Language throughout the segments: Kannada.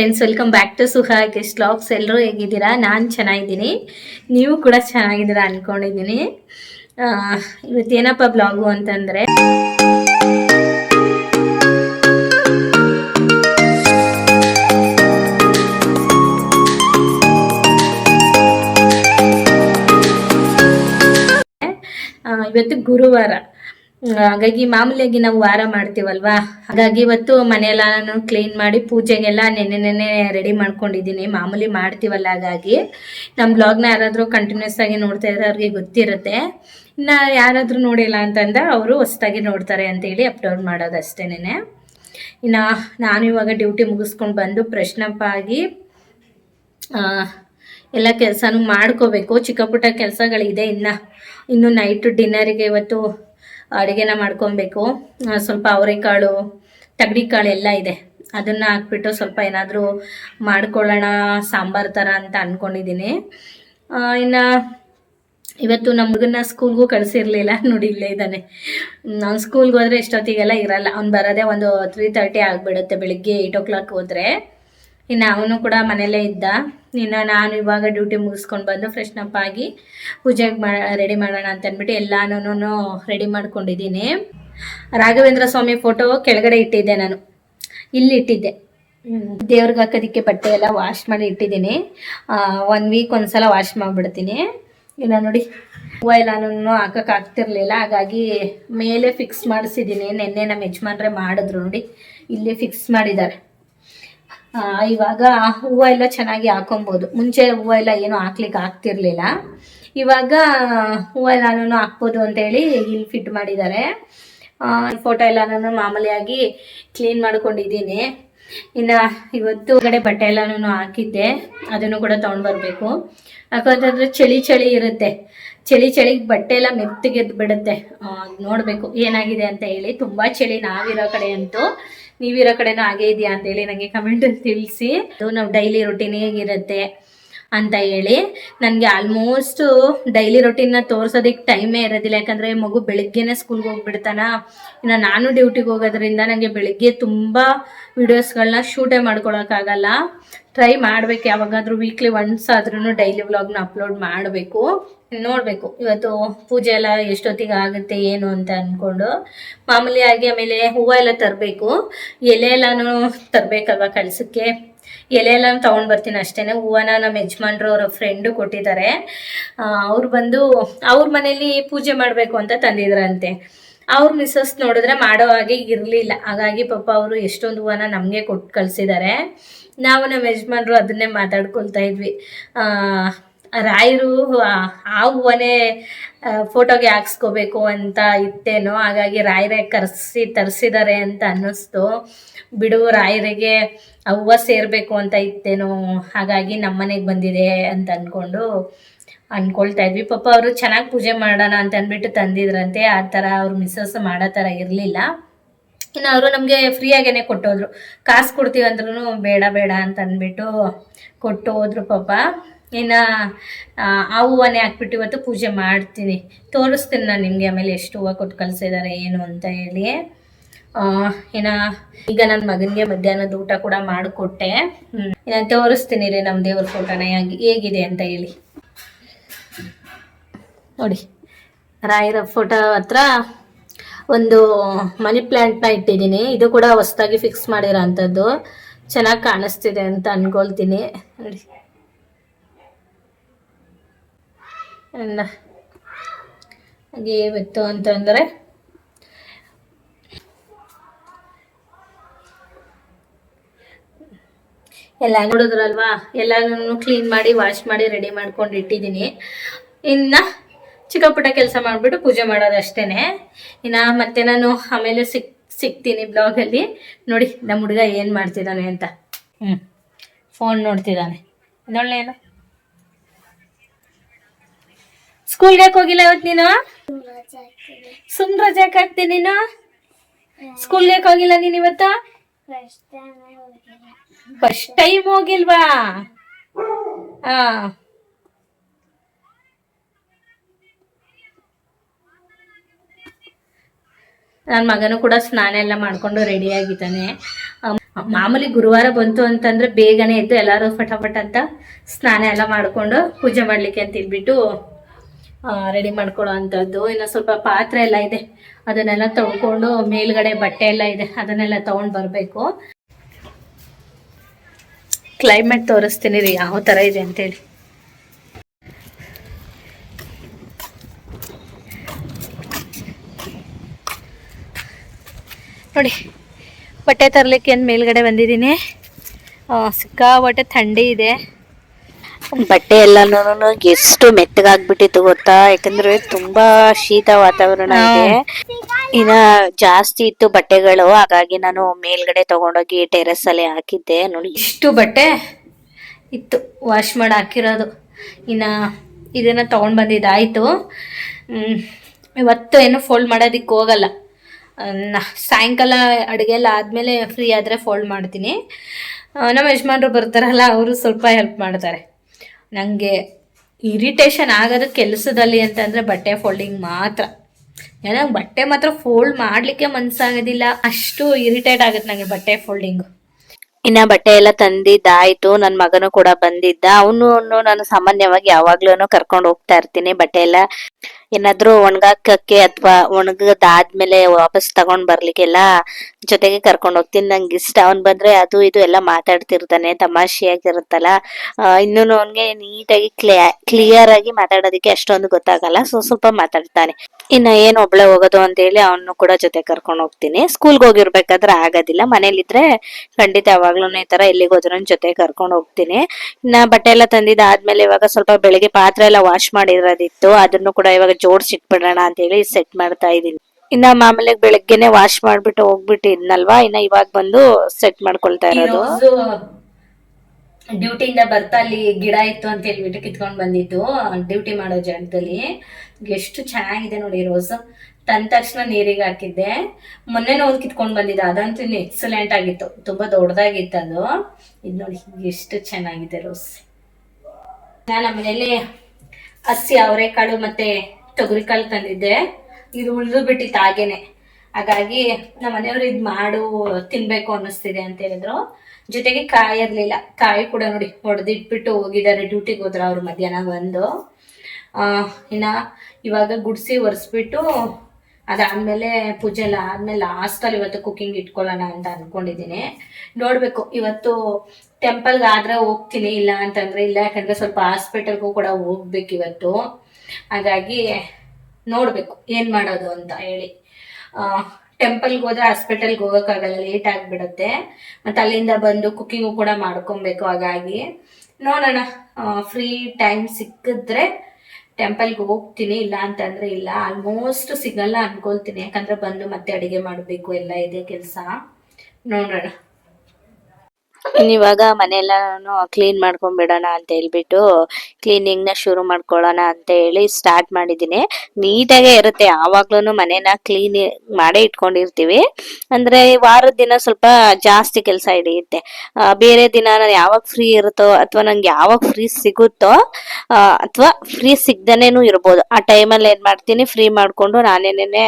Friends welcome back to Suha guest logs ಎಲ್ಲರೂ ಹೇಗಿದ್ದೀರಾ? ನಾನು ಚೆನ್ನಾಗಿದ್ದೀನಿ. ನೀವು ಕೂಡ ಚೆನ್ನಾಗಿದ್ದೀರಾ ಅಂದ್ಕೊಂಡಿದ್ದೀನಿ ಇವತ್ತೇನಪ್ಪ ಬ್ಲಾಗು ಅಂತಂದರೆ? ಇವತ್ತು ಗುರುವಾರ. ಹಾಗಾಗಿ ಮಾಮೂಲಿಯಾಗಿ ನಾವು ವಾರ ಮಾಡ್ತೀವಲ್ವಾ? ಹಾಗಾಗಿ ಇವತ್ತು ಮನೆಯೆಲ್ಲ ಕ್ಲೀನ್ ಮಾಡಿ ಪೂಜೆಗೆಲ್ಲ ನೆನೆ ನೆನೆ ರೆಡಿ ಮಾಡ್ಕೊಂಡಿದ್ದೀನಿ. ಮಾಮೂಲಿ ಮಾಡ್ತೀವಲ್ಲ ಹಾಗಾಗಿ. ನಮ್ಮ ಬ್ಲಾಗ್ನ ಯಾರಾದರೂ ಕಂಟಿನ್ಯೂಸ್ ಆಗಿ ನೋಡ್ತಾ ಇದ್ರೆ ಅವ್ರಿಗೆ ಗೊತ್ತಿರುತ್ತೆ. ಇನ್ನು ಯಾರಾದರೂ ನೋಡಿಲ್ಲ ಅಂತಂದ್ರೆ ಅವರು ಹೊಸ್ದಾಗಿ ನೋಡ್ತಾರೆ ಅಂತೇಳಿ ಅಪ್ಲೋಡ್ ಮಾಡೋದು ಅಷ್ಟೇನೆ ಇನ್ನು ನಾನು ಇವಾಗ ಡ್ಯೂಟಿ ಮುಗಿಸ್ಕೊಂಡು ಬಂದು ಫ್ರೆಶ್ನಪ್ ಆಗಿ ಎಲ್ಲ ಕೆಲಸನೂ ಮಾಡ್ಕೋಬೇಕು. ಚಿಕ್ಕ ಪುಟ್ಟ ಕೆಲಸಗಳಿದೆ ಇನ್ನು. ಇನ್ನು ನೈಟು ಡಿನ್ನರಿಗೆ ಇವತ್ತು ಅಡುಗೆನ ಮಾಡ್ಕೊಬೇಕು. ಸ್ವಲ್ಪ ಅವರೆಕಾಳು ಕಾಳು ಎಲ್ಲ ಇದೆ. ಅದನ್ನು ಹಾಕ್ಬಿಟ್ಟು ಸ್ವಲ್ಪ ಏನಾದರೂ ಮಾಡ್ಕೊಳ್ಳೋಣ, ಸಾಂಬಾರು ಥರ ಅಂತ ಅಂದ್ಕೊಂಡಿದ್ದೀನಿ ಇನ್ನು ಇವತ್ತು ಹುಡುಗನ ಸ್ಕೂಲ್ಗೂ ಕಳಿಸಿರ್ಲಿಲ್ಲ. ನೋಡಿ, ಇಲ್ಲೇ ಇದ್ದಾನೆ. ನಾನು ಸ್ಕೂಲ್ಗೆ ಹೋದರೆ ಇಷ್ಟೊತ್ತಿಗೆಲ್ಲ ಇರಲ್ಲ. ಅವ್ನು ಬರೋದೇ ಒಂದು ತ್ರೀ ತರ್ಟಿ ಆಗಿಬಿಡುತ್ತೆ. ಬೆಳಿಗ್ಗೆ ಏಯ್ಟ್ ಓ ಕ್ಲಾಕ್ ಹೋದರೆ. ಇನ್ನು ಅವನು ಕೂಡ ಮನೆಯಲ್ಲೇ ಇದ್ದ. ಇನ್ನು ನಾನು ಇವಾಗ ಡ್ಯೂಟಿ ಮುಗಿಸ್ಕೊಂಡು ಬಂದು ಫ್ರೆಶ್ನಪ್ ಆಗಿ ಪೂಜೆಗೆ ಮಾ ರೆಡಿ ಮಾಡೋಣ ಅಂತ ಅಂದ್ಬಿಟ್ಟು ಎಲ್ಲಾನು ರೆಡಿ ಮಾಡ್ಕೊಂಡಿದ್ದೀನಿ. ರಾಘವೇಂದ್ರ ಸ್ವಾಮಿ ಫೋಟೋ ಕೆಳಗಡೆ ಇಟ್ಟಿದ್ದೆ ನಾನು. ಇಲ್ಲಿ ಇಟ್ಟಿದ್ದೆ. ದೇವ್ರಿಗೆ ಹಾಕೋದಕ್ಕೆ ಬಟ್ಟೆ ಎಲ್ಲ ವಾಶ್ ಮಾಡಿ ಇಟ್ಟಿದ್ದೀನಿ. ಒನ್ ವೀಕ್ ಒಂದ್ಸಲ ವಾಶ್ ಮಾಡಿಬಿಡ್ತೀನಿ. ಇಲ್ಲ ನೋಡಿ ಹೂವು ಎಲ್ಲಾನು ಹಾಕಕ್ಕೆ ಆಗ್ತಿರ್ಲಿಲ್ಲ. ಹಾಗಾಗಿ ಮೇಲೆ ಫಿಕ್ಸ್ ಮಾಡಿಸಿದ್ದೀನಿ ನಿನ್ನೆ ನಮ್ಮ ಯಜಮಾನ್ರೆ ಮಾಡಿದ್ರು ನೋಡಿ. ಇಲ್ಲಿ ಫಿಕ್ಸ್ ಮಾಡಿದ್ದಾರೆ. ಆ, ಇವಾಗ ಹೂವು ಎಲ್ಲ ಚೆನ್ನಾಗಿ ಹಾಕೊಬೋದು. ಮುಂಚೆ ಹೂವು ಎಲ್ಲ ಏನು ಹಾಕ್ಲಿಕ್ಕೆ ಆಗ್ತಿರ್ಲಿಲ್ಲ. ಇವಾಗ ಹೂವು ಎಲ್ಲಾನು ಹಾಕ್ಬೋದು ಅಂತೇಳಿ ಇಲ್ಲಿ ಫಿಟ್ ಮಾಡಿದ್ದಾರೆ. ಫೋಟೋ ಎಲ್ಲಾನು ಮಾಮೂಲಿಯಾಗಿ ಕ್ಲೀನ್ ಮಾಡ್ಕೊಂಡಿದ್ದೀನಿ. ಇನ್ನು ಇವತ್ತು ಕಡೆ ಬಟ್ಟೆ ಎಲ್ಲಾನು ಹಾಕಿದ್ದೆ. ಅದನ್ನು ಕೂಡ ತೊಗೊಂಡು ಬರಬೇಕು. ಯಾಕಂತಂದ್ರೆ ಚಳಿ ಚಳಿ ಇರುತ್ತೆ. ಚಳಿ ಚಳಿಗೆ ಬಟ್ಟೆ ಎಲ್ಲ ಮೆತ್ತಗೆದ್ದು ಬಿಡುತ್ತೆ ನೋಡಬೇಕು ಏನಾಗಿದೆ ಅಂತ ಹೇಳಿ. ತುಂಬ ಚಳಿ ನಾವಿರೋ ಕಡೆ ಅಂತೂ. ನೀವಿರೋ ಕಡೆನೂ ಹಾಗೆ ಇದೆಯಾ ಅಂತೇಳಿ ನನಗೆ ಕಮೆಂಟಲ್ಲಿ ತಿಳಿಸಿ. ಅದು ನಾವು ಡೈಲಿ ರುಟೀನ್ ಹೇಗಿರುತ್ತೆ ಅಂತ ಹೇಳಿ ನನಗೆ ಆಲ್ಮೋಸ್ಟ್ ಡೈಲಿ ರೊಟೀನ್ನ ತೋರಿಸೋದಕ್ಕೆ ಟೈಮೇ ಇರೋದಿಲ್ಲ. ಯಾಕಂದರೆ ಮಗು ಬೆಳಿಗ್ಗೆನೇ ಸ್ಕೂಲ್ಗೆ ಹೋಗ್ಬಿಡ್ತಾನ? ಇನ್ನು ನಾನು ಡ್ಯೂಟಿಗೆ ಹೋಗೋದ್ರಿಂದ ನನಗೆ ಬೆಳಿಗ್ಗೆ ತುಂಬ ವೀಡಿಯೋಸ್ಗಳನ್ನ ಶೂಟೇ ಮಾಡ್ಕೊಳಕ್ಕಾಗಲ್ಲ ಟ್ರೈ ಮಾಡಬೇಕು. ಯಾವಾಗಾದರೂ ವೀಕ್ಲಿ ಒನ್ಸ್ ಆದ್ರೂ ಡೈಲಿ ವ್ಲಾಗ್ನ ಅಪ್ಲೋಡ್ ಮಾಡಬೇಕು. ನೋಡಬೇಕು. ಇವತ್ತು ಪೂಜೆ ಎಲ್ಲ ಎಷ್ಟೊತ್ತಿಗೆ ಆಗುತ್ತೆ, ಏನು ಅಂತ ಅಂದ್ಕೊಂಡು ಮಾಮೂಲಿಯಾಗಿ ಆಮೇಲೆ ಹೂವು ಎಲ್ಲ ತರಬೇಕು. ಎಲೆ ಎಲ್ಲನೂ ತರಬೇಕಲ್ವ ಕಳ್ಸಕ್ಕೆ? ಎಲೆ ಎಲ್ಲ ತೊಗೊಂಡು ಬರ್ತೀನಿ ಅಷ್ಟೇ ಹೂವನ ನಮ್ಮ ಯಜಮಾನ್ರು ಅವರ ಫ್ರೆಂಡು ಕೊಟ್ಟಿದ್ದಾರೆ ಅವ್ರು ಬಂದು ಅವ್ರ ಮನೇಲಿ ಪೂಜೆ ಮಾಡಬೇಕು ಅಂತ ತಂದಿದ್ರಂತೆ. ಅವ್ರ ಮಿಸ್ಸಸ್ ನೋಡಿದ್ರೆ ಮಾಡೋ ಹಾಗೆ ಇರಲಿಲ್ಲ. ಹಾಗಾಗಿ ಪಾಪ ಅವರು ಎಷ್ಟೊಂದು ಹೂವನ ನಮಗೆ ಕೊಟ್ಟು ಕಳಿಸಿದ್ದಾರೆ ನಾವು ನಮ್ಮ ಯಜಮಾನ್ರು ಅದನ್ನೇ ಮಾತಾಡ್ಕೊಳ್ತಾ ಇದ್ವಿ. ರಾಯರು, ಆ- ಆ ಹೂವನೇ ಫೋಟೋಗೆ ಹಾಕ್ಸ್ಕೋಬೇಕು ಅಂತ ಇತ್ತೇನೋ, ಹಾಗಾಗಿ ರಾಯರೇ ಕರೆಸಿ ತರಿಸಿದ್ದಾರೆ ಅಂತ ಅನ್ನಿಸ್ತು. ಬಿಡು, ರಾಯರಿಗೆ ಹೂವು ಸೇರಬೇಕು ಅಂತ ಇತ್ತೇನೋ, ಹಾಗಾಗಿ ನಮ್ಮನೆಗೆ ಬಂದಿದೆ ಅಂತ ಅಂದ್ಕೊಂಡು ಅಂದ್ಕೊಳ್ತಾ ಇದ್ವಿ. ಪಾಪ ಅವರು ಚೆನ್ನಾಗಿ ಪೂಜೆ ಮಾಡೋಣ ಅಂತ ಅಂದ್ಬಿಟ್ಟು ತಂದಿದ್ರಂತೆ, ಆ ಥರ ಅವ್ರು ಮಿಸ್ಸಸ್ ಮಾಡೋ ಥರ ಇರಲಿಲ್ಲ. ಇನ್ನು ಅವರು ನಮಗೆ ಫ್ರೀಯಾಗೇನೆ ಕೊಟ್ಟೋದ್ರು. ಕಾಸು ಕೊಡ್ತೀವಿ ಅಂದ್ರೂ ಬೇಡ ಬೇಡ ಅಂತ ಅಂದ್ಬಿಟ್ಟು ಕೊಟ್ಟು ಹೋದ್ರು ಪಾಪ. ಇನ್ನು, ಆ ಹೂವನ್ನೇ ಹಾಕ್ಬಿಟ್ಟು ಇವತ್ತು ಪೂಜೆ ಮಾಡ್ತೀನಿ. ತೋರಿಸ್ತೀನಿ ನಾನು ನಿಮಗೆ ಆಮೇಲೆ ಎಷ್ಟು ಹೂವು ಕೊಟ್ಟು ಕಳಿಸಿದ್ದಾರೆ ಏನು ಅಂತ ಹೇಳಿ. ಇನ್ನು, ಈಗ ನನ್ನ ಮಗನಿಗೆ ಮಧ್ಯಾಹ್ನದ ಊಟ ಕೂಡ ಮಾಡಿಕೊಟ್ಟೆ. ಇನ್ನು ತೋರಿಸ್ತೀನಿ ರೀ ನಮ್ಮ ದೇವ್ರ ಫೋಟೋನ ಹೇಗೆ, ಹೇಗಿದೆ ಅಂತ ಹೇಳಿ. ನೋಡಿ, ರಾಯರ ಫೋಟೋ ಹತ್ರ ಒಂದು ಮನಿ ಪ್ಲ್ಯಾಂಟ್ನ ಇಟ್ಟಿದ್ದೀನಿ. ಇದು ಕೂಡ ಹೊಸ್ದಾಗಿ ಫಿಕ್ಸ್ ಮಾಡಿರೋ ಅಂಥದ್ದು ಚೆನ್ನಾಗಿ ಕಾಣಿಸ್ತಿದೆ ಅಂತ ಅನ್ಕೊಳ್ತೀನಿ. ನೋಡಿ ಇನ್ನು ಹಾಗೆ ಇವತ್ತು ಅಂತಂದರೆ ಎಲ್ಲ ನೋಡಿದ್ರಲ್ವಾ? ಎಲ್ಲಾನು ಕ್ಲೀನ್ ಮಾಡಿ ವಾಶ್ ಮಾಡಿ ರೆಡಿ ಮಾಡ್ಕೊಂಡು ಇಟ್ಟಿದ್ದೀನಿ. ಇನ್ನು ಚಿಕ್ಕ ಕೆಲಸ ಮಾಡಿಬಿಟ್ಟು ಪೂಜೆ ಮಾಡೋದಷ್ಟೇ ಇನ್ನು ಮತ್ತೆ ನಾನು ಆಮೇಲೆ ಸಿಕ್, ಸಿಗ್ತೀನಿ ಬ್ಲಾಗಲ್ಲಿ. ನೋಡಿ, ನಮ್ಮ ಹುಡುಗ ಏನು ಮಾಡ್ತಿದ್ದಾನೆ ಅಂತ. ಹ್ಞೂ ಫೋನ್ ನೋಡ್ತಿದ್ದಾನೆ. ನೋಡ್ಲೇನು ಸ್ಕೂಲ್ಗೆ ಯಾಕೆ ಹೋಗಿಲ್ಲ ಇವತ್ತು ನೀನು? ಸುಮ್ ರಜಾ ಹಾಕ್ತೀನಿ ನೀನು? ಸ್ಕೂಲ್ಗೆ ಯಾಕೆ ಹೋಗಿಲ್ಲ ನೀನು ಇವತ್ತು? ಫಸ್ಟ್ ಟೈಮ್ ಹೋಗಿಲ್ವಾ? ಹಾ ನನ್ನ ಮಗನೂ ಕೂಡ ಸ್ನಾನ ಎಲ್ಲ ಮಾಡ್ಕೊಂಡು ರೆಡಿ ಆಗಿದ್ದಾನೆ. ಮಾಮೂಲಿ ಗುರುವಾರ ಬಂತು ಅಂತಂದ್ರೆ ಬೇಗನೆ ಎದ್ದು ಎಲ್ಲರೂ ಫಟಾಫಟ್ ಅಂತ ಸ್ನಾನ ಎಲ್ಲ ಮಾಡ್ಕೊಂಡು ಪೂಜೆ ಮಾಡ್ಲಿಕ್ಕೆ ಅಂತ ಹೇಳ್ಬಿಟ್ಟು ರೆಡಿ ಮಾಡ್ಕೊಳ್ಳೋ ಅಂಥದ್ದು. ಇನ್ನು ಸ್ವಲ್ಪ ಪಾತ್ರೆ ಎಲ್ಲ ಇದೆ. ಅದನ್ನೆಲ್ಲ ತೊಳ್ಕೊಂಡು ಮೇಲ್ಗಡೆ ಬಟ್ಟೆ ಎಲ್ಲ ಇದೆ. ಅದನ್ನೆಲ್ಲ ತೊಗೊಂಡು ಬರಬೇಕು. ಕ್ಲೈಮೇಟ್ ತೋರಿಸ್ತೀನಿ ರೀ, ಯಾವ ಥರ ಇದೆ ಅಂತೇಳಿ. ನೋಡಿ, ಬಟ್ಟೆ ತರಲಿಕ್ಕೆ ಏನು ಮೇಲ್ಗಡೆ ಬಂದಿದ್ದೀನಿ. ಸಿಕ್ಕಾಪಟ್ಟೆ ಥಂಡಿ ಇದೆ. ಬಟ್ಟೆ ಎಲ್ಲಾನು ಎಷ್ಟು ಮೆತ್ತಗಾಗ್ಬಿಟ್ಟಿತ್ತು ಗೊತ್ತಾ? ಯಾಕಂದ್ರೆ ತುಂಬಾ ಶೀತ ವಾತಾವರಣ ಇದೆ. ಇನ್ನ ಜಾಸ್ತಿ ಇತ್ತು ಬಟ್ಟೆಗಳು. ಹಾಗಾಗಿ ನಾನು ಮೇಲ್ಗಡೆ ತಗೊಂಡೋಗಿ ಟೆರೆಸ್ ಅಲ್ಲಿ ಹಾಕಿದ್ದೆ. ನೋಡಿ ಇಷ್ಟು ಬಟ್ಟೆ ಇತ್ತು. ವಾಶ್ ಮಾಡಿ ಹಾಕಿರೋದು. ಇನ್ನು ಇದನ್ನು ತಗೊಂಡ್ ಬಂದಿದ್ದಾಯಿತು. ಇವತ್ತು ಏನು ಫೋಲ್ಡ್ ಮಾಡೋದಕ್ಕೆ ಹೋಗಲ್ಲ. ಸಾಯಂಕಾಲ ಅಡುಗೆ ಎಲ್ಲ ಆದಮೇಲೆ ಫ್ರೀ ಆದರೆ ಫೋಲ್ಡ್ ಮಾಡ್ತೀನಿ. ನಮ್ಮ ಯಜಮಾನ್ರು ಬರ್ತಾರಲ್ಲ, ಅವರು ಸ್ವಲ್ಪ ಹೆಲ್ಪ್ ಮಾಡ್ತಾರೆ. ನನಗೆ ಇರಿಟೇಷನ್ ಆಗೋದು ಕೆಲಸದಲ್ಲಿ ಅಂತಂದರೆ ಬಟ್ಟೆ ಫೋಲ್ಡಿಂಗ್ ಮಾತ್ರ. ಏನೋ ಬಟ್ಟೆ ಮಾತ್ರ ಫೋಲ್ಡ್ ಮಾಡಲಿಕ್ಕೆ ಮನಸ್ಸಾಗೋದಿಲ್ಲ ಅಷ್ಟು ಇರಿಟೇಟ್ ಆಗುತ್ತೆ ನನಗೆ ಬಟ್ಟೆ ಫೋಲ್ಡಿಂಗು ಇನ್ನ ಬಟ್ಟೆ ಎಲ್ಲ ತಂದಿದ್ದಾಯ್ತು. ನನ್ ಮಗನು ಕೂಡ ಬಂದಿದ್ದ. ಅವನು ನಾನು ಸಾಮಾನ್ಯವಾಗಿ ಯಾವಾಗ್ಲೂ ಕರ್ಕೊಂಡು ಹೋಗ್ತಾ ಇರ್ತೀನಿ. ಬಟ್ಟೆ ಎಲ್ಲ ಏನಾದ್ರೂ ಒಣಗಾಕಕ್ಕೆ ಅಥವಾ ಒಣಗದಾದ್ಮೇಲೆ ವಾಪಸ್ ತಗೊಂಡ್ ಬರ್ಲಿಕ್ಕೆಲ್ಲ ಜೊತೆಗೆ ಕರ್ಕೊಂಡು ಹೋಗ್ತೀನಿ. ನಂಗೆ ಇಷ್ಟ. ಅವ್ನ್ ಬಂದ್ರೆ ಅದು ಇದು ಎಲ್ಲ ಮಾತಾಡ್ತಿರ್ತಾನೆ. ತಮಾಷೆಯಾಗಿರುತ್ತಲ್ಲ. ಇನ್ನು ಅವನ್ಗೆ ನೀಟಾಗಿ ಕ್ಲಿಯರ್ ಆಗಿ ಮಾತಾಡೋದಕ್ಕೆ ಅಷ್ಟೊಂದು ಗೊತ್ತಾಗಲ್ಲ. ಸೊ, ಸ್ವಲ್ಪ ಮಾತಾಡ್ತಾನೆ. ಇನ್ನ ಏನ್ ಒಬ್ಳೆ ಹೋಗೋದು ಅಂತ ಹೇಳಿ ಅವನು ಕೂಡ ಜೊತೆ ಕರ್ಕೊಂಡು ಹೋಗ್ತೀನಿ. ಸ್ಕೂಲ್ಗೆ ಹೋಗಿರ್ಬೇಕಾದ್ರೆ ಆಗೋದಿಲ್ಲ. ಮನೇಲಿದ್ರೆ ಖಂಡಿತ ಯಾವಾಗ್ಲೂ ಈ ತರ ಎಲ್ಲಿಗೆ ಹೋದ್ರು ಜೊತೆ ಕರ್ಕೊಂಡು ಹೋಗ್ತೀನಿ. ಇನ್ನ ಬಟ್ಟೆ ಎಲ್ಲ ತಂದಿದ್ದಾದ್ಮೇಲೆ ಇವಾಗ ಸ್ವಲ್ಪ ಬೆಳಿಗ್ಗೆ ಪಾತ್ರೆ ಎಲ್ಲ ವಾಶ್ ಮಾಡಿರೋದಿತ್ತು. ಅದನ್ನು ಕೂಡ ಇವಾಗ ಜೋಡ್ಸಿಟ್ಬಿಡೋಣ ಅಂತ ಹೇಳಿ ಸೆಟ್ ಮಾಡ್ತಾ ಇದೀನಿ ಇನ್ನ ಮಾಮೂಲಿ ಬೆಳಗ್ಗೆನೆ ವಾಶ್ ಮಾಡ್ಬಿಟ್ಟು ಹೋಗ್ಬಿಟ್ಟಿದ್ನಲ್ವಾ? ಇನ್ನ ಇವಾಗ ಬಂದು ಸೆಟ್ ಮಾಡ್ಕೊಳ್ತಾ ಇರೋದು. ಡ್ಯೂಟಿಯಿಂದ ಬರ್ತಾ ಅಲ್ಲಿ ಗಿಡ ಇತ್ತು ಅಂತ ಹೇಳ್ಬಿಟ್ಟು ಕಿತ್ಕೊಂಡು ಬಂದಿದ್ದು. ಡ್ಯೂಟಿ ಮಾಡೋ ಜಾಗದಲ್ಲಿ. ಎಷ್ಟು ಚೆನ್ನಾಗಿದೆ ನೋಡಿ ರೋಸ್. ತಂದ ತಕ್ಷಣ ನೀರಿಗೆ ಹಾಕಿದ್ದೆ. ಮೊನ್ನೆ ಒಂದು ಕಿತ್ಕೊಂಡ್ ಬಂದಿದ್ದೆ ಅದಂತೂ ಎಕ್ಸಲೆಂಟ್ ಆಗಿತ್ತು. ತುಂಬಾ ದೊಡ್ಡದಾಗಿತ್ತು ಅದು. ಇದ್ ನೋಡಿ ಎಷ್ಟು ಚೆನ್ನಾಗಿದೆ ರೋಸ್. ನಾನು ಮನೇಲಿ ಹಸಿ ಅವರೆಕಾಳು ಮತ್ತೆ ತೊಗರಿಕಾಳು ತಂದಿದ್ದೆ. ಇದು ಉಳಿದು ಬಿಟ್ಟಿತ್ತು ಹಾಗೇನೆ. ಹಾಗಾಗಿ ನಮ್ಮ ಮನೆಯವರು ಇದು ಮಾಡು ತಿನ್ಬೇಕು ಅನ್ನಿಸ್ತಿದೆ ಅಂತ ಹೇಳಿದ್ರು. ಜೊತೆಗೆ ಕಾಯಿ ಇರ್ಲಿಲ್ಲ. ಕಾಯಿ ಕೂಡ ನೋಡಿ ಹೊಡೆದಿಟ್ಬಿಟ್ಟು ಹೋಗಿದ್ದಾರೆ. ಡ್ಯೂಟಿಗೆ ಹೋದ್ರ ಅವ್ರು ಮಧ್ಯಾಹ್ನ ಬಂದು. ಆ, ಇನ್ನ ಇವಾಗ ಗುಡ್ಸಿ ಒರೆಸ್ಬಿಟ್ಟು ಅದಾದ್ಮೇಲೆ ಪೂಜೆ ಎಲ್ಲ ಆದ್ಮೇಲೆ ಲಾಸ್ಟಲ್ಲಿ ಇವತ್ತು ಕುಕ್ಕಿಂಗ್ ಇಟ್ಕೊಳ್ಳೋಣ ಅಂತ ಅಂದ್ಕೊಂಡಿದ್ದೀನಿ ನೋಡಬೇಕು, ಇವತ್ತು ಟೆಂಪಲ್ಗೆ ಆದ್ರೆ ಹೋಗ್ತೀನಿ ಇಲ್ಲ ಅಂತಂದ್ರೆ ಇಲ್ಲ, ಯಾಕಂದರೆ ಸ್ವಲ್ಪ ಹಾಸ್ಪಿಟಲ್ಗೂ ಕೂಡ ಹೋಗ್ಬೇಕು ಇವತ್ತು. ಹಾಗಾಗಿ ನೋಡಬೇಕು ಏನು ಮಾಡೋದು ಅಂತ ಹೇಳಿ. ಟೆಂಪಲ್ಗೆ ಹೋದ್ರೆ ಹಾಸ್ಪಿಟಲ್ಗೆ ಹೋಗೋಕ್ಕಾಗಲ್ಲ ಲೇಟ್ ಆಗಿಬಿಡುತ್ತೆ. ಮತ್ತು ಅಲ್ಲಿಂದ ಬಂದು ಕುಕ್ಕಿಂಗು ಕೂಡ ಮಾಡ್ಕೊಬೇಕು ಹಾಗಾಗಿ. ನೋಡೋಣ ಫ್ರೀ ಟೈಮ್ ಸಿಕ್ಕಿದ್ರೆ ಟೆಂಪಲ್ಗೆ ಹೋಗ್ತೀನಿ, ಇಲ್ಲ ಅಂತಂದ್ರೆ ಇಲ್ಲ. ಆಲ್ಮೋಸ್ಟ್ ಸಿಗಲ್ಲ ಅನ್ಕೊಳ್ತೀನಿ. ಯಾಕಂದ್ರೆ ಬಂದು ಮತ್ತೆ ಅಡಿಗೆ ಮಾಡಬೇಕು, ಎಲ್ಲ ಇದೆ ಕೆಲಸ. ನೋಡೋಣ. ಇವಾಗ ಮನೆಯೆಲ್ಲಾನು ಕ್ಲೀನ್ ಮಾಡ್ಕೊಂಡ್ ಬಿಡೋಣ ಅಂತ ಹೇಳ್ಬಿಟ್ಟು ಕ್ಲೀನಿಂಗ್ನ ಶುರು ಮಾಡ್ಕೊಳ್ಳೋಣ ಅಂತ ಹೇಳಿ ಸ್ಟಾರ್ಟ್ ಮಾಡಿದೀನಿ ನೀಟಾಗೆ ಇರುತ್ತೆ. ಯಾವಾಗ್ಲೂ ಮನೇನ ಕ್ಲೀನ್ ಮಾಡೇ ಇಟ್ಕೊಂಡಿರ್ತೀವಿ. ಅಂದ್ರೆ ವಾರದ ದಿನ ಸ್ವಲ್ಪ ಜಾಸ್ತಿ ಕೆಲಸ ಹಿಡಿಯುತ್ತೆ. ಬೇರೆ ದಿನ ನಾನು ಯಾವಾಗ ಫ್ರೀ ಇರುತ್ತೋ ಅಥವಾ ನಂಗೆ ಯಾವಾಗ ಫ್ರೀ ಸಿಗುತ್ತೋ ಅಥವಾ ಫ್ರೀ ಸಿಗ್ದನೇನು ಇರ್ಬೋದು. ಆ ಟೈಮಲ್ಲಿ ಏನ್ ಮಾಡ್ತೀನಿ ಫ್ರೀ ಮಾಡ್ಕೊಂಡು ನಾನೇನೇನೆ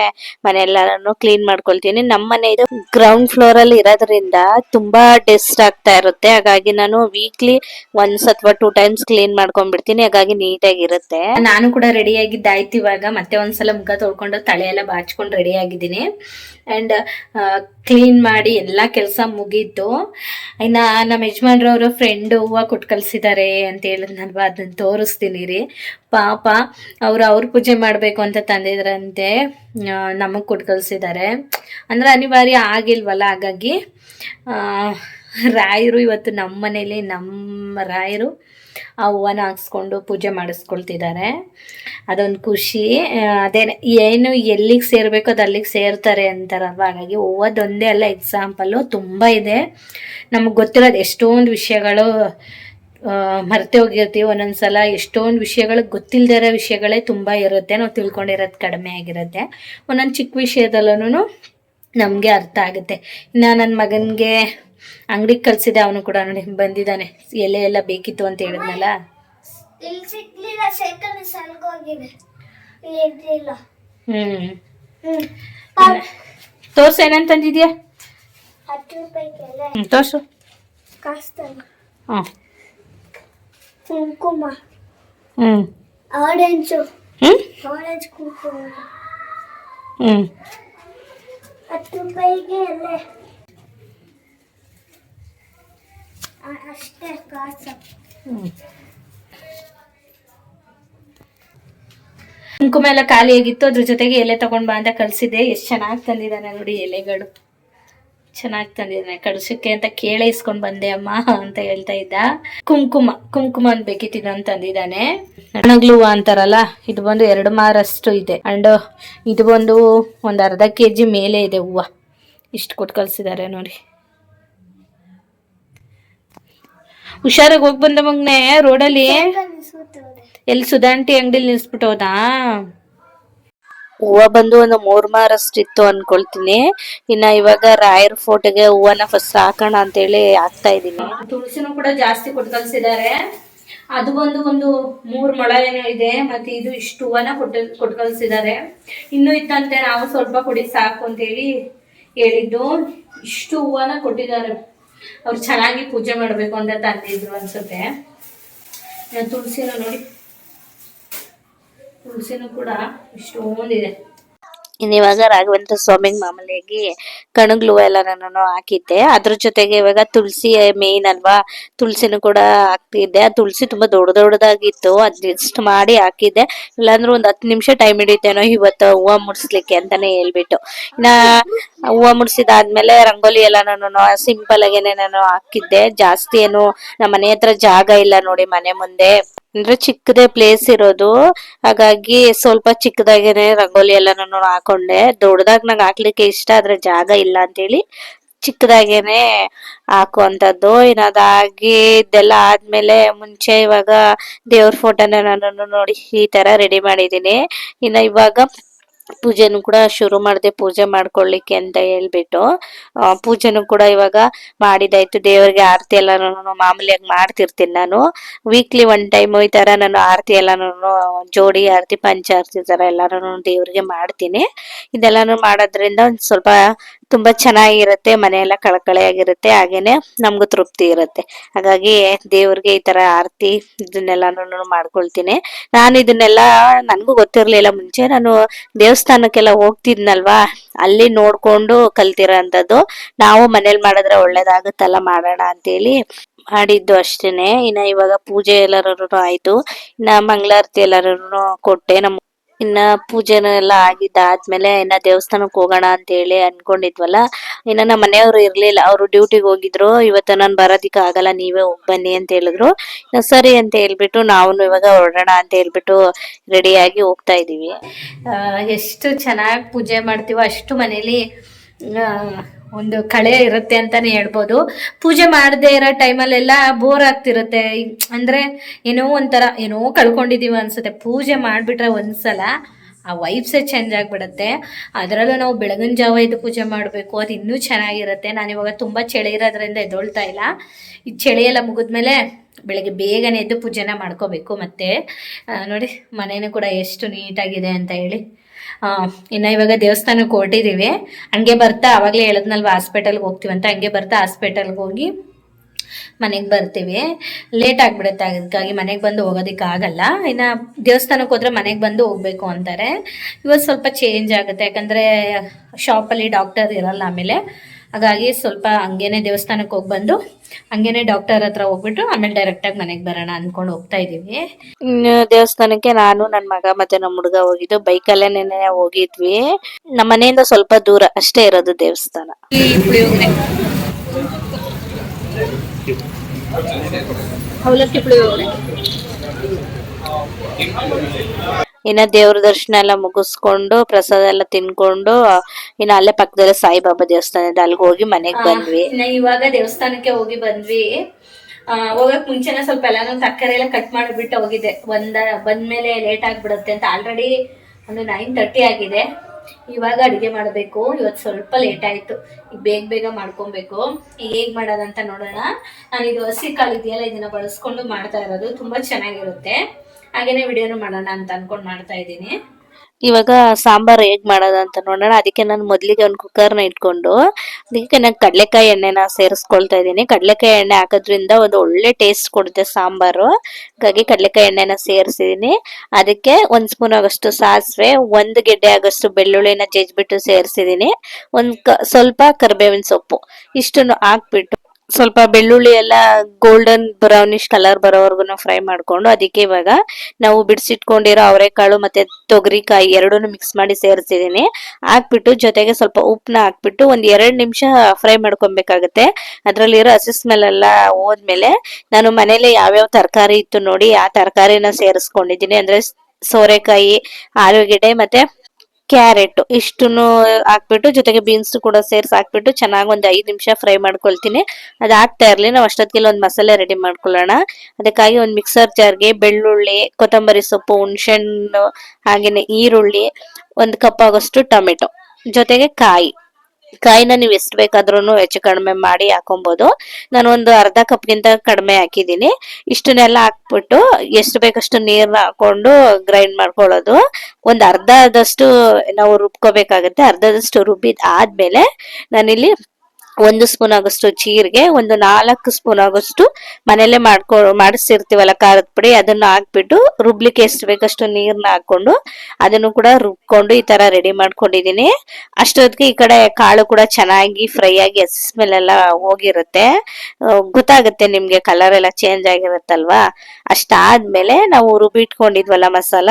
ಮನೆಯೆಲ್ಲಾನು ಕ್ಲೀನ್ ಮಾಡ್ಕೊಳ್ತೀನಿ. ನಮ್ಮ ಮನೆ ಇದು ಗ್ರೌಂಡ್ ಫ್ಲೋರ್ ಅಲ್ಲಿ ಇರೋದ್ರಿಂದ ತುಂಬಾ ಡಸ್ಟ್ ಆಗ್ತಾ ಇರುತ್ತೆ. ಹಾಗಾಗಿ ನಾನು ವೀಕ್ಲಿ ಒನ್ಸ್ ಅಥವಾ ಟೂ ಟೈಮ್ಸ್ ಕ್ಲೀನ್ ಮಾಡ್ಕೊಂಡ್ಬಿಡ್ತೀನಿ. ಹಾಗಾಗಿ ನೀಟಾಗಿ ಇರುತ್ತೆ ನಾನು ಕೂಡ ರೆಡಿ ಆಗಿದ್ದಾಯ್ತು ಇವಾಗ. ಮತ್ತೆ ಒಂದ್ಸಲ ಮುಖ ತೊಳ್ಕೊಂಡು ತಲೆ ಎಲ್ಲ ಬಾಚ್ಕೊಂಡು ರೆಡಿ ಆಗಿದ್ದೀನಿ. ಅಂಡ್ ಕ್ಲೀನ್ ಮಾಡಿ ಎಲ್ಲ ಕೆಲಸ ಮುಗೀತು. ಇನ್ನ ನಮ್ಮ ಯಜಮಾನ್ರವ್ರ ಫ್ರೆಂಡ್ ಹೂವ ಕೊಟ್ಟು ಅಂತ ಹೇಳಿದ್ನಲ್ವಾ ಅದನ್ನ ತೋರಿಸ್ತೀನಿ ರೀ. ಪಾಪ ಅವ್ರು ಅವ್ರ ಪೂಜೆ ಮಾಡಬೇಕು ಅಂತ ತಂದಿದ್ರಂತೆ. ನಮಗೆ ಕೊಟ್ಟು ಅಂದ್ರೆ ಅನಿವಾರ್ಯ ಆಗಿಲ್ವಲ್ಲ? ಹಾಗಾಗಿ ಆ, ರಾಯರು ಇವತ್ತು ನಮ್ಮ ಮನೇಲಿ ನಮ್ಮ ರಾಯರು ಆ ಹೂವನ ಹಾಕ್ಸ್ಕೊಂಡು ಪೂಜೆ ಮಾಡಿಸ್ಕೊಳ್ತಿದ್ದಾರೆ. ಅದೊಂದು ಖುಷಿ. ಅದೇ ಏನು ಎಲ್ಲಿಗೆ ಸೇರಬೇಕು ಅದು ಅಲ್ಲಿಗೆ ಸೇರ್ತಾರೆ ಅಂತಾರಲ್ವ? ಹಾಗಾಗಿ ಹೂವದೊಂದೇ ಅಲ್ಲ ಎಕ್ಸಾಂಪಲ್ಲು ತುಂಬ ಇದೆ. ನಮಗೆ ಗೊತ್ತಿರೋದು ಎಷ್ಟೊಂದು ವಿಷಯಗಳು ಮರೆತೆ ಹೋಗಿರ್ತೀವಿ ಒಂದೊಂದು ಸಲ ಎಷ್ಟೊಂದು ವಿಷಯಗಳು ಗೊತ್ತಿಲ್ಲದೆ ಇರೋ ವಿಷಯಗಳೇ ತುಂಬ ಇರುತ್ತೆ. ನಾವು ತಿಳ್ಕೊಂಡಿರೋದು ಕಡಿಮೆ ಆಗಿರುತ್ತೆ. ಒಂದೊಂದು ಚಿಕ್ಕ ವಿಷಯದಲ್ಲೂ ನಮಗೆ ಅರ್ಥ ಆಗುತ್ತೆ. ಇನ್ನು ನನ್ನ ಮಗನಿಗೆ ಅಂಗಡಿಗೆ ಕಲ್ಸಿದೆ ಅವನು ಕೂಡ ನೋಡಿ ಬಂದಿದ್ದಾನೆ. ಎಲೆ ಎಲ್ಲ ಬೇಕಿತ್ತು ಅಂತ ಹೇಳಿದ್ನಲ್ಲ? ಹ್ಮ್. ಹ್ಮ್. ತೋರ್ಸ ಎಲೆ ಹ್ಞೂ ತೋರ್ಸು. ಹಾಂ ಕುಂಕುಮ. ಹ್ಞೂ ಆರೆಂಜು ಹ್ಞೂ ಆರೆಂಜ್ ಕುಂಕುಮ. ಹ್ಮ್. ಹತ್ತು ರೂಪಾಯಿಗೆ ಎಲೆ ಆ, ಅಷ್ಟೇ ಕುಂಕುಮ ಎಲ್ಲ ಖಾಲಿಯಾಗಿತ್ತು ಅದ್ರ ಜೊತೆಗೆ ಎಲೆ ತಗೊಂಡ್ ಬಾ ಅಂತ ಕಳ್ಸಿದ್ದೆ. ಎಷ್ಟು ಚೆನ್ನಾಗಿ ತಂದಿದ್ದಾನೆ ನೋಡಿ ಎಲೆಗಳು. ಚೆನ್ನಾಗಿ ತಂದಿದ್ದಾನೆ. ಕಡಸಕ್ಕೆ ಅಂತ ಕೇಳೇ ಇಸ್ಕೊಂಡ್ ಬಂದೆ, ಅಮ್ಮ ಅಂತ ಹೇಳ್ತಾ ಇದ್ದ. ಕುಂಕುಮ ಕುಂಕುಮ ಅಂತ ಅಂತ ತಂದಿದ್ದಾನೆ. ಹಣಗ್ಲು ಹೂವು ಅಂತಾರಲ್ಲ, ಇದು ಬಂದು ಎರಡು ಮಾರಷ್ಟು ಇದೆ. ಅಂಡ್ ಇದು ಬಂದು ಒಂದ್ ಅರ್ಧ ಕೆಜಿ ಮೇಲೆ ಇದೆ ಹೂವು. ಇಷ್ಟು ಕೊಟ್ಟು ಕಳ್ಸಿದ್ದಾರೆ ನೋಡಿ. ಹುಷಾರಾಗಿ ಹೋಗಿ ಬಂದ ಮಗ್ನೆ ರೋಡಲ್ಲಿ? ಎಲ್ಲಿ ಸುಧಾಂಟಿ ಅಂಗಡಿಲಿ ನಿಲ್ಸ್ಬಿಟ್ಟು ಹೋದಾ ಹೂವ ಬಂದು ಒಂದು ಮೂರ್ ಮಾರಷ್ಟಿತ್ತು ಅನ್ಕೊಳ್ತೀನಿ. ಇನ್ನ ಇವಾಗ ರಾಯರ್ ಫೋಟೋಗೆ ಹೂವನ ಫಸ್ಟ್ ಹಾಕೋಣ ಅಂತೇಳಿ ಹಾಕ್ತಾ ಇದೀನಿ ತುಳಸಿನೂ ಕೂಡ ಜಾಸ್ತಿ ಕೊಟ್ಟು ಕಳ್ಸಿದ್ದಾರೆ ಅದು ಬಂದು ಒಂದು ಮೂರ್ ಮೊಳ ಏನೋ ಇದೆ ಮತ್ತೆ ಇದು ಇಷ್ಟು ಹೂವನ ಕೊಟ್ಟು ಕೊಟ್ಟು ಕಳ್ಸಿದ್ದಾರೆ ಇನ್ನೂ ಇತ್ತಂತೆ ನಾವು ಸ್ವಲ್ಪ ಕೊಡಿ ಸಾಕು ಅಂತ ಹೇಳಿ ಹೇಳಿದ್ದು. ಇಷ್ಟು ಹೂವನ ಕೊಟ್ಟಿದ್ದಾರೆ. ಅವ್ರು ಚೆನ್ನಾಗಿ ಪೂಜೆ ಮಾಡ್ಬೇಕು ಅಂತ ತಂದಿದ್ರು ಅನ್ಸುತ್ತೆ. ತುಳಸಿನ ನೋಡಿ. ತುಳಸಿನೂ ಕೂಡ ಇಷ್ಟೊಂದಿದೆ ಇವಾಗ ರಾಘವೇಂದ್ರ ಸ್ವಾಮಿ ಮಾಮೂಲಿಯಾಗಿ ಕಣಗ್ಲು ಎಲ್ಲ ನಾನು ಹಾಕಿದ್ದೆ. ಅದ್ರ ಜೊತೆಗೆ ಇವಾಗ ತುಳಸಿ ಮೇನ್ ಅಲ್ವಾ, ತುಳಸಿನ ಕೂಡ ಹಾಕ್ತಿದ್ದೆ. ತುಳಸಿ ತುಂಬಾ ದೊಡ್ಡ ದೊಡ್ಡದಾಗಿತ್ತು ಅಡ್ಜಸ್ಟ್ ಮಾಡಿ ಹಾಕಿದ್ದೆ. ಇಲ್ಲಾಂದ್ರೆ ಒಂದ್ ಹತ್ತು ನಿಮಿಷ ಟೈಮ್ ಹಿಡಿತೇನೋ ಇವತ್ತು ಹೂವ ಮುಡ್ಸ್ಲಿಕ್ಕೆ ಅಂತಾನೆ ಹೇಳ್ಬಿಟ್ಟು. ಇನ್ನ ಹೂವ ಮುಡ್ಸಿದಾದ್ಮೇಲೆ ರಂಗೋಲಿ ಎಲ್ಲ ನಾನು ಸಿಂಪಲ್ ಆಗೇನೆ ನಾನು ಹಾಕಿದ್ದೆ. ಜಾಸ್ತಿ ಏನು ನಮ್ಮ ಮನೆ ಹತ್ರ ಜಾಗ ಇಲ್ಲ ನೋಡಿ ಮನೆ ಮುಂದೆ. ಅಂದ್ರೆ ಚಿಕ್ಕದೇ ಪ್ಲೇಸ್ ಇರೋದು. ಹಾಗಾಗಿ ಸ್ವಲ್ಪ ಚಿಕ್ಕದಾಗೇನೆ ರಂಗೋಲಿ ಎಲ್ಲ ನಾನು ಹಾಕೊಂಡೆ. ದೊಡ್ಡದಾಗ ನಂಗೆ ಹಾಕ್ಲಿಕ್ಕೆ ಇಷ್ಟ, ಆದ್ರೆ ಜಾಗ ಇಲ್ಲ ಅಂತೇಳಿ ಚಿಕ್ಕದಾಗೇನೆ ಹಾಕುವಂಥದ್ದು. ಇನ್ನ ಅದಾಗಿ ಇದೆಲ್ಲ ಆದ್ಮೇಲೆ ಮುಂಚೆ ಇವಾಗ ದೇವ್ರ ಫೋಟೋನ ನಾನು ನೋಡಿ ಈ ತರ ರೆಡಿ ಮಾಡಿದ್ದೀನಿ. ಇನ್ನ ಇವಾಗ ಪೂಜೆನು ಕೂಡ ಶುರು ಮಾಡಿದೆ ಪೂಜೆ ಮಾಡ್ಕೊಳ್ಳಿಕ್ಕೆ ಅಂತ ಹೇಳ್ಬಿಟ್ಟು ಪೂಜೆನು ಕೂಡ ಇವಾಗ ಮಾಡಿದಾಯ್ತು. ದೇವರಿಗೆ ಆರತಿ ಎಲ್ಲ ಮಾಮೂಲಿಯಾಗಿ ಮಾಡ್ತಿರ್ತೀನಿ ನಾನು. ವೀಕ್ಲಿ ಒನ್ ಟೈಮ್ ಈ ತರ ನಾನು ಆರತಿ ಎಲ್ಲ ಜೋಡಿ ಆರತಿ, ಪಂಚಾರತಿ ತರ ಎಲ್ಲಾನು ದೇವರಿಗೆ ಮಾಡ್ತೀನಿ. ಇದೆಲ್ಲಾನು ಮಾಡೋದ್ರಿಂದ ಒಂದ್ ಸ್ವಲ್ಪ ತುಂಬಾ ಚೆನ್ನಾಗಿರುತ್ತೆ ಮನೆ ಕಳಕಳೆ ಕಳಕಳೆಯಾಗಿರುತ್ತೆ, ಹಾಗೇನೆ ನಮ್ಗೂ ತೃಪ್ತಿ ಇರುತ್ತೆ. ಹಾಗಾಗಿ ದೇವ್ರಿಗೆ ಈ ತರ ಆರತಿ ಇದನ್ನೆಲ್ಲಾನು ಮಾಡ್ಕೊಳ್ತೀನಿ. ನಾನು ಇದನ್ನೆಲ್ಲ ನನಗೂ ಗೊತ್ತಿರ್ಲಿಲ್ಲ. ಮುಂಚೆ ನಾನು ದೇವಸ್ಥಾನಕ್ಕೆಲ್ಲ ಹೋಗ್ತಿದ್ನಲ್ವಾ? ಅಲ್ಲಿ ನೋಡ್ಕೊಂಡು ಕಲ್ತಿರೋಂಥದ್ದು. ನಾವು ಮನೇಲಿ ಮಾಡಿದ್ರೆ ಒಳ್ಳೇದಾಗುತ್ತಲ್ಲ, ಮಾಡೋಣ ಅಂತೇಳಿ ಮಾಡಿದ್ದು ಅಷ್ಟೇನೆ. ಇನ್ನ ಇವಾಗ ಪೂಜೆ ಎಲ್ಲರೂ ಆಯ್ತು. ಇನ್ನ ಮಂಗಳಾರತಿ ಎಲ್ಲರೂ ಕೊಟ್ಟೆ ನಮ್ಮ ಇನ್ನ ಪೂಜೆನ ಎಲ್ಲ ಆಗಿದ್ದಾದ್ಮೇಲೆ ಇನ್ನ ದೇವಸ್ಥಾನಕ್ಕೆ ಹೋಗೋಣ ಅಂತ ಹೇಳಿ ಅನ್ಕೊಂಡಿದ್ವಲ್ಲ, ಇನ್ನ ನಮ್ಮ ಮನೆಯವ್ರು ಇರ್ಲಿಲ್ಲ, ಅವ್ರು ಡ್ಯೂಟಿಗೆ ಹೋಗಿದ್ರು, ಇವತ್ತು ನಾನು ಬರೋದಿಕ್ಕೆ ಆಗಲ್ಲ, ನೀವೇ ಹೋಗ್ ಬನ್ನಿ ಅಂತ ಹೇಳಿದ್ರು. ಸರಿ ಅಂತ ಹೇಳ್ಬಿಟ್ಟು ನಾವು ಇವಾಗ ಹೊರಡೋಣ ಅಂತ ಹೇಳ್ಬಿಟ್ಟು ರೆಡಿಯಾಗಿ ಹೋಗ್ತಾ ಇದೀವಿ ಎಷ್ಟು ಚೆನ್ನಾಗಿ ಪೂಜೆ ಮಾಡ್ತೀವೋ ಅಷ್ಟು ಮನೇಲಿ ಒಂದು ಕಳೆ ಇರುತ್ತೆ ಅಂತಾನೆ ಹೇಳ್ಬೋದು. ಪೂಜೆ ಮಾಡದೇ ಇರೋ ಟೈಮಲ್ಲೆಲ್ಲ ಬೋರ್ ಆಗ್ತಿರುತ್ತೆ. ಅಂದ್ರೆ ಏನೋ ಒಂಥರ, ಏನೋ ಕಳ್ಕೊಂಡಿದೀವಿ ಅನ್ಸುತ್ತೆ. ಪೂಜೆ ಮಾಡಿಬಿಟ್ರೆ ಒಂದ್ಸಲ ಆ ವೈಬ್ಸೇ ಚೇಂಜ್ ಆಗಿಬಿಡುತ್ತೆ. ಅದರಲ್ಲೂ ನಾವು ಬೆಳಗಿನ ಜಾವ ಇದು ಪೂಜೆ ಮಾಡಬೇಕು. ಅದು ಇನ್ನೂ ಚೆನ್ನಾಗಿರುತ್ತೆ. ನಾನು ಇವಾಗ ತುಂಬ ಚಳಿ ಇರೋದ್ರಿಂದ ಎದ್ದೊಳ್ತಾ ಇಲ್ಲ. ಈ ಚಳಿ ಎಲ್ಲ ಮುಗಿದ್ಮೇಲೆ ಬೆಳಗ್ಗೆ ಬೇಗನೆ ಎದ್ದು ಪೂಜೆನ ಮಾಡ್ಕೋಬೇಕು ಮತ್ತೆ. ನೋಡಿ ಮನೇನೂ ಕೂಡ ಎಷ್ಟು ನೀಟಾಗಿದೆ ಅಂತ ಹೇಳಿ. ಇನ್ನು ಇವಾಗ ದೇವಸ್ಥಾನಕ್ಕೆ ಹೊರಟಿದ್ದೀವಿ ಹಂಗೆ ಬರ್ತಾ ಅವಾಗಲೇ ಹೇಳದ್ನಲ್ವ, ಹಾಸ್ಪಿಟಲ್ಗೆ ಹೋಗ್ತೀವಿ ಅಂತ. ಹಂಗೆ ಬರ್ತಾ ಹಾಸ್ಪಿಟಲ್ಗೆ ಹೋಗಿ ಮನೆಗೆ ಬರ್ತೀವಿ. ಲೇಟ್ ಆಗಿಬಿಡುತ್ತೆ ಅದಕ್ಕಾಗಿ ಮನೆಗೆ ಬಂದು ಹೋಗೋದಕ್ಕೆ ಆಗಲ್ಲ. ಇನ್ನು ದೇವಸ್ಥಾನಕ್ಕೆ ಹೋದ್ರೆ ಮನೆಗೆ ಬಂದು ಹೋಗ್ಬೇಕು ಅಂತಾರೆ. ಇವತ್ತು ಸ್ವಲ್ಪ ಚೇಂಜ್ ಆಗುತ್ತೆ. ಯಾಕಂದರೆ ಶಾಪಲ್ಲಿ ಡಾಕ್ಟರ್ ಇರಲ್ಲ ಆಮೇಲೆ. ಹಾಗಾಗಿ ಸ್ವಲ್ಪ ಹಂಗೇನೆ ದೇವಸ್ಥಾನಕ್ಕೆ ಹೋಗಿ ಬಂದು ಹಂಗೇನೆ ಡಾಕ್ಟರ್ ಹತ್ರ ಹೋಗ್ಬಿಟ್ಟು ಆಮೇಲೆ ಡೈರೆಕ್ಟ್ ಆಗಿ ಮನೆಗೆ ಬರೋಣ ಅನ್ಕೊಂಡು ಹೋಗ್ತಾ ಇದೀವಿ. ದೇವಸ್ಥಾನಕ್ಕೆ ನಾನು ನನ್ ಮಗ ಮತ್ತೆ ನಮ್ಮ ಹುಡುಗ ಹೋಗಿದ್ದು ಬೈಕಲ್ಲೇ ನೆನೆ ಹೋಗಿದ್ವಿ. ನಮ್ಮ ಮನೆಯಿಂದ ಸ್ವಲ್ಪ ದೂರ ಅಷ್ಟೇ ಇರೋದು ದೇವಸ್ಥಾನ. ಅವಲಕ್ಕಿ ಪುಳಿಯೋಗರೆ? ಇನ್ನ ದೇವ್ರ ದರ್ಶನ ಎಲ್ಲ ಮುಗಿಸ್ಕೊಂಡು ಪ್ರಸಾದ ಎಲ್ಲ ತಿನ್ಕೊಂಡು ಇನ್ನ ಅಲ್ಲೇ ಪಕ್ಕದಲ್ಲೇ ಸಾಯಿಬಾಬಾ ದೇವಸ್ಥಾನ ಇದೆ ಅಲ್ಲಿಗೆ ಹೋಗಿ ಮನೆಗೆ ಬಂದ್ವಿ. ಇವಾಗ ದೇವಸ್ಥಾನಕ್ಕೆ ಹೋಗಿ ಬಂದ್ವಿ. ಆ, ಹೋಗಕ್ ಮುಂಚೆನೆ ಸ್ವಲ್ಪ ಎಲ್ಲಾನು ತರಕಾರಿ ಎಲ್ಲ ಕಟ್ ಮಾಡಿಬಿಟ್ಟು ಹೋಗಿದ್ದೆ ಒಂದ ಬಂದ್ಮೇಲೆ ಲೇಟ್ ಆಗ್ಬಿಡುತ್ತೆ ಅಂತ ಆಲ್ರೆಡಿ ಒಂದು ನೈನ್ ತರ್ಟಿ ಆಗಿದೆ. ಇವಾಗ ಅಡಿಗೆ ಮಾಡಬೇಕು. ಇವತ್ತು ಸ್ವಲ್ಪ ಲೇಟ್ ಆಯ್ತು. ಈಗ ಬೇಗ ಬೇಗ ಮಾಡ್ಕೊಬೇಕು. ಈಗ ಹೇಗ್ ಮಾಡೋದಂತ ನೋಡೋಣ. ನಾನು ಇದು ಹಸಿ ಕಾಳು ಇದೆಯಲ್ಲ ಇದನ್ನ ಬಳಸ್ಕೊಂಡು ಮಾಡ್ತಾ ಇರೋದು. ತುಂಬಾ ಚೆನ್ನಾಗಿರುತ್ತೆ. ಹಾಗೇನೆ ವಿಡಿಯೋನು ಮಾಡೋಣ ಅಂತ ಅನ್ಕೊಂಡು ಮಾಡ್ತಾ ಇದ್ದೀನಿ. ಇವಾಗ ಸಾಂಬಾರ್ ಹೇಗ್ ಮಾಡೋದು ಅಂತ ನೋಡೋಣ. ಅದಕ್ಕೆ ನಾನು ಮೊದಲಿಗೆ ಒಂದು ಕುಕ್ಕರ್ನ ಇಟ್ಕೊಂಡು, ಅದಕ್ಕೆ ನಾನು ಕಡಲೆಕಾಯಿ ಎಣ್ಣೆನ ಸೇರಿಸ್ಕೊಳ್ತಾ ಇದ್ದೀನಿ. ಕಡಲೆಕಾಯಿ ಎಣ್ಣೆ ಹಾಕೋದ್ರಿಂದ ಒಂದು ಒಳ್ಳೆ ಟೇಸ್ಟ್ ಕೊಡುತ್ತೆ ಸಾಂಬಾರು. ಹಾಗಾಗಿ ಕಡಲೆಕಾಯಿ ಎಣ್ಣೆನ ಸೇರಿಸಿದೀನಿ. ಅದಕ್ಕೆ ಒಂದು ಸ್ಪೂನ್ ಆಗೋಷ್ಟು ಸಾಸಿವೆ, ಒಂದು ಗೆಡ್ಡೆ ಆಗೋಷ್ಟು ಬೆಳ್ಳುಳ್ಳಿನ ಜಜ್ಬಿಟ್ಟು ಸೇರಿಸಿದೀನಿ. ಒಂದು ಸ್ವಲ್ಪ ಕರಿಬೇವಿನ ಸೊಪ್ಪು. ಇಷ್ಟನ್ನು ಹಾಕ್ಬಿಟ್ಟು ಸ್ವಲ್ಪ ಬೆಳ್ಳುಳ್ಳಿ ಎಲ್ಲ ಗೋಲ್ಡನ್ ಬ್ರೌನಿಶ್ ಕಲರ್ ಬರೋವರೆಗೂ ಫ್ರೈ ಮಾಡ್ಕೊಂಡು ಅದಕ್ಕೆ ಇವಾಗ ನಾವು ಬಿಡಿಸಿಟ್ಕೊಂಡಿರೋ ಅವರೆಕಾಳು ಮತ್ತೆ ತೊಗರಿಕಾಯಿ ಎರಡೂ ಮಿಕ್ಸ್ ಮಾಡಿ ಸೇರಿಸಿದ್ದೀನಿ. ಹಾಕ್ಬಿಟ್ಟು ಜೊತೆಗೆ ಸ್ವಲ್ಪ ಉಪ್ಪನ್ನ ಹಾಕ್ಬಿಟ್ಟು ಒಂದು ಎರಡು ನಿಮಿಷ ಫ್ರೈ ಮಾಡ್ಕೊಬೇಕಾಗುತ್ತೆ. ಅದ್ರಲ್ಲಿರೋ ಹಸಿ ಸ್ಮೆಲ್ ಎಲ್ಲ ಹೋದ್ಮೇಲೆ ನಾನು ಮನೇಲಿ ಯಾವ್ಯಾವ ತರಕಾರಿ ಇತ್ತು ನೋಡಿ ಆ ತರಕಾರಿನ ಸೇರಿಸ್ಕೊಂಡಿದ್ದೀನಿ. ಅಂದ್ರೆ ಸೋರೆಕಾಯಿ, ಆಲೂಗೆಡ್ಡೆ ಮತ್ತೆ ಕ್ಯಾರೆಟ್ ಇಷ್ಟನ್ನು ಹಾಕ್ಬಿಟ್ಟು ಜೊತೆಗೆ ಬೀನ್ಸ್ ಕೂಡ ಸೇರ್ಸಿ ಹಾಕ್ಬಿಟ್ಟು ಚೆನ್ನಾಗಿ ಒಂದು ಐದು ನಿಮಿಷ ಫ್ರೈ ಮಾಡ್ಕೊಳ್ತೀನಿ. ಅದು ಆಗ್ತಾ ಇರಲಿ, ನಾವು ಅಷ್ಟೊತ್ತಿಗೆಲ್ಲ ಒಂದ್ ಮಸಾಲೆ ರೆಡಿ ಮಾಡ್ಕೊಳ್ಳೋಣ. ಅದಕ್ಕಾಗಿ ಒಂದು ಮಿಕ್ಸರ್ ಜಾರ್ಗೆ ಬೆಳ್ಳುಳ್ಳಿ, ಕೊತ್ತಂಬರಿ ಸೊಪ್ಪು ಹುಣ್ಸೆಣ್ಣು ಹಾಗೇನೆ ಈರುಳ್ಳಿ, ಒಂದು ಕಪ್ ಆಗೋಷ್ಟು ಟೊಮೆಟೊ. ಜೊತೆಗೆ ಕಾಯಿ. ಕಾಯಿನ ನೀವು ಎಷ್ಟು ಬೇಕಾದ್ರೂ ಹೆಚ್ಚು ಕಡಿಮೆ ಮಾಡಿ ಹಾಕೊಬಹುದು ನಾನು ಒಂದು ಅರ್ಧ ಕಪ್ ಗಿಂತ ಕಡಿಮೆ ಹಾಕಿದ್ದೀನಿ. ಇಷ್ಟನ್ನೆಲ್ಲ ಹಾಕ್ಬಿಟ್ಟು ಎಷ್ಟು ಬೇಕಷ್ಟು ನೀರ್ನ ಹಾಕೊಂಡು ಗ್ರೈಂಡ್ ಮಾಡ್ಕೊಳ್ಳೋದು. ಒಂದ್ ಅರ್ಧದಷ್ಟು ನಾವು ರುಬ್ಕೋಬೇಕಾಗತ್ತೆ. ಅರ್ಧದಷ್ಟು ರುಬ್ಬಿದ ಆದ್ಮೇಲೆ ನಾನಿಲ್ಲಿ ಒಂದು ಸ್ಪೂನ್ ಆಗೋಷ್ಟು ಜೀರಿಗೆ, ಒಂದು ನಾಲ್ಕು ಸ್ಪೂನ್ ಆಗೋಷ್ಟು ಮನೆಯಲ್ಲೇ ಮಾಡ್ಕೊ, ಮಾಡಿಸಿರ್ತೀವಲ್ಲ ಖಾರದ ಪುಡಿ, ಅದನ್ನ ಹಾಕ್ಬಿಟ್ಟು ರುಬ್ಲಿಕ್ಕೆ ಎಷ್ಟು ಬೇಕಷ್ಟು ನೀರ್ನ ಹಾಕೊಂಡು ಅದನ್ನು ಕೂಡ ರುಬ್ಕೊಂಡು ಈ ತರ ರೆಡಿ ಮಾಡ್ಕೊಂಡಿದೀನಿ ಅಷ್ಟೊತ್ತಿಗೆ ಈ ಕಡೆ ಕಾಳು ಕೂಡ ಚೆನ್ನಾಗಿ ಫ್ರೈ ಆಗಿ ಹಸಿ ಸ್ಮೆಲ್ ಎಲ್ಲ ಹೋಗಿರುತ್ತೆ. ಗೊತ್ತಾಗುತ್ತೆ ನಿಮ್ಗೆ ಕಲರ್ ಎಲ್ಲ ಚೇಂಜ್ ಆಗಿರುತ್ತಲ್ವಾ? ಅಷ್ಟಾದ್ಮೇಲೆ ನಾವು ರುಬ್ಬಿಟ್ಕೊಂಡಿದ್ವಲ್ಲ ಮಸಾಲ.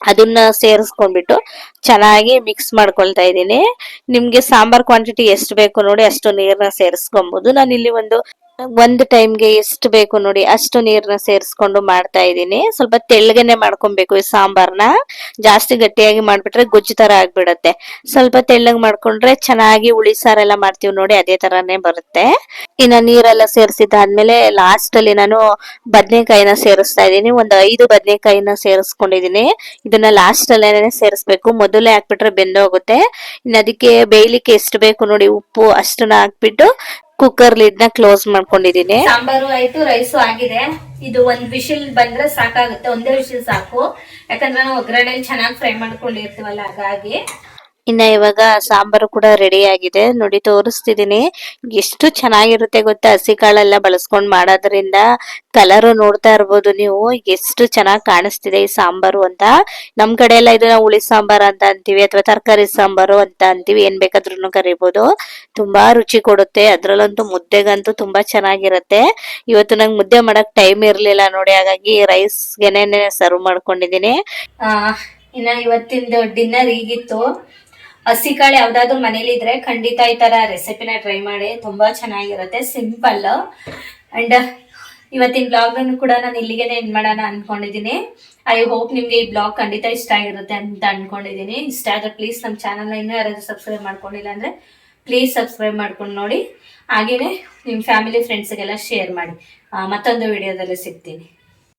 ಅದನ್ನ ಸೇರಿಸ್ಕೊಂಡ್ಬಿಟ್ಟು ಚೆನ್ನಾಗಿ ಮಿಕ್ಸ್ ಮಾಡ್ಕೊಳ್ತಾ ಇದ್ದೀನಿ. ನಿಮ್ಗೆ ಸಾಂಬಾರ್ ಕ್ವಾಂಟಿಟಿ ಎಷ್ಟು ಬೇಕು ನೋಡಿ ಅಷ್ಟು ನೀರ್ನ ಸೇರಿಸ್ಕೊಬಹುದು ನಾನು ಇಲ್ಲಿ ಒಂದು ಒಂದು ಟೈಮ್ಗೆ ಎಷ್ಟು ಬೇಕು ನೋಡಿ, ಅಷ್ಟು ನೀರನ್ನ ಸೇರಿಸ್ಕೊಂಡು ಮಾಡ್ತಾ ಇದ್ದೀನಿ. ಸ್ವಲ್ಪ ತೆಳ್ಳಗೆನೆ ಮಾಡ್ಕೊಬೇಕು ಈ ಸಾಂಬಾರ್ನ. ಜಾಸ್ತಿ ಗಟ್ಟಿಯಾಗಿ ಮಾಡ್ಬಿಟ್ರೆ ಗೊಜ್ಜು ತರ ಆಗ್ಬಿಡತ್ತೆ. ಸ್ವಲ್ಪ ತೆಳ್ಳಗೆ ಮಾಡ್ಕೊಂಡ್ರೆ ಚೆನ್ನಾಗಿ ಹುಳಿ ಸಾರೆಲ್ಲ ಮಾಡ್ತೀವಿ ನೋಡಿ, ಅದೇ ತರಾನೇ ಬರುತ್ತೆ. ಇನ್ನ ನೀರೆಲ್ಲ ಸೇರಿಸಿದ್ದಾದ್ಮೇಲೆ ಲಾಸ್ಟ್ ಅಲ್ಲಿ ನಾನು ಬದನೆಕಾಯಿನ ಸೇರಿಸ್ತಾ ಇದ್ದೀನಿ. ಒಂದು ಐದು ಬದನೆಕಾಯಿನ ಸೇರಿಸ್ಕೊಂಡಿದೀನಿ ಇದನ್ನ ಲಾಸ್ಟ್ ಅಲ್ಲೇನೆ ಸೇರಿಸ್ಬೇಕು. ಮೊದಲೇ ಹಾಕ್ಬಿಟ್ರೆ ಬೆಂದೋಗುತ್ತೆ. ಇನ್ನು ಅದಕ್ಕೆ ಬೇಯ್ಲಿಕ್ಕೆ ಎಷ್ಟು ಬೇಕು ನೋಡಿ, ಉಪ್ಪು ಅಷ್ಟನ್ನ ಹಾಕ್ಬಿಟ್ಟು ಕುಕ್ಕರ್ ಲಿಡ್ನ ಕ್ಲೋಸ್ ಮಾಡ್ಕೊಂಡಿದೀನಿ ಸಾಂಬಾರು ಆಯ್ತು ರೈಸು ಆಗಿದೆ. ಇದು ಒಂದ್ ವಿಶಿಲ್ ಬಂದ್ರೆ ಸಾಕಾಗುತ್ತೆ, ಒಂದೇ ವಿಶಿಲ್ ಸಾಕು. ಯಾಕಂದ್ರೆ ನಾವು ಒಗ್ಗರಣೆ ಚೆನ್ನಾಗಿ ಫ್ರೈ ಮಾಡ್ಕೊಂಡಿರ್ತೀವಲ್ಲ, ಹಾಗಾಗಿ. ಇನ್ನ ಇವಾಗ ಸಾಂಬಾರು ಕೂಡ ರೆಡಿ ಆಗಿದೆ. ನೋಡಿ ತೋರಿಸ್ತಿದೀನಿ. ಎಷ್ಟು ಚೆನ್ನಾಗಿರುತ್ತೆ ಗೊತ್ತಾ? ಹಸಿ ಕಾಳೆಲ್ಲ ಬಳಸ್ಕೊಂಡ್ ಮಾಡೋದ್ರಿಂದ ಕಲರ್ ನೋಡ್ತಾ ಇರ್ಬೋದು ನೀವು. ಎಷ್ಟು ಚೆನ್ನಾಗಿ ಕಾಣಿಸ್ತಿದೆ ಈ ಸಾಂಬಾರು ಅಂತ. ನಮ್ ಕಡೆ ಎಲ್ಲ ಇದನ್ನ ಹುಳಿ ಸಾಂಬಾರ್ ಅಂತ ಅಂತೀವಿ ಅಥವಾ ತರಕಾರಿ ಸಾಂಬಾರು ಅಂತ ಅಂತೀವಿ. ಏನ್ ಬೇಕಾದ್ರೂ ಕರಿಬಹುದು ತುಂಬಾ ರುಚಿ ಕೊಡುತ್ತೆ. ಅದ್ರಲ್ಲಂತೂ ಮುದ್ದೆಗಂತೂ ತುಂಬಾ ಚೆನ್ನಾಗಿರುತ್ತೆ. ಇವತ್ತು ನಂಗೆ ಮುದ್ದೆ ಮಾಡಕ್ ಟೈಮ್ ಇರ್ಲಿಲ್ಲ ನೋಡಿ. ಹಾಗಾಗಿ ರೈಸ್ ಗೆನೆ ಸರ್ವ್ ಮಾಡ್ಕೊಂಡಿದೀನಿ. ಇನ್ನ ಇವತ್ತಿಂದು ಡಿನ್ನರ್ ಈಗಿತ್ತು ಹಸಿ ಕಾಳು ಯಾವ್ದಾದ್ರು ಮನೇಲಿ ಇದ್ರೆ ಖಂಡಿತ ಈ ತರ ರೆಸಿಪಿನ ಟ್ರೈ ಮಾಡಿ. ತುಂಬಾ ಚೆನ್ನಾಗಿರುತ್ತೆ ಸಿಂಪಲ್ ಅಂಡ್ ಇವತ್ತಿನ ಬ್ಲಾಗ್ ಅನ್ನು ಕೂಡ ನಾನು ಇಲ್ಲಿಗೆನೆ ಎಂಡ್ ಮಾಡೋಣ ಅನ್ಕೊಂಡಿದ್ದೀನಿ ಐ ಹೋಪ್ ನಿಮ್ಗೆ ಈ ಬ್ಲಾಗ್ ಖಂಡಿತ ಇಷ್ಟ ಆಗಿರುತ್ತೆ ಅಂತ ಅನ್ಕೊಂಡಿದ್ದೀನಿ ಇಷ್ಟ ಆದ್ರೆ ಪ್ಲೀಸ್ ನಮ್ಮ ಚಾನಲ್ನ ಇನ್ನೂ ಯಾರಾದ್ರೂ ಸಬ್ಸ್ಕ್ರೈಬ್ ಮಾಡ್ಕೊಂಡಿಲ್ಲ ಅಂದ್ರೆ ಪ್ಲೀಸ್ ಸಬ್ಸ್ಕ್ರೈಬ್ ಮಾಡ್ಕೊಂಡು ನೋಡಿ. ಹಾಗೇನೆ ನಿಮ್ಮ ಫ್ಯಾಮಿಲಿ ಫ್ರೆಂಡ್ಸ್ಗೆಲ್ಲ ಶೇರ್ ಮಾಡಿ. ಮತ್ತೊಂದು ವಿಡಿಯೋದಲ್ಲಿ ಸಿಗ್ತೀನಿ.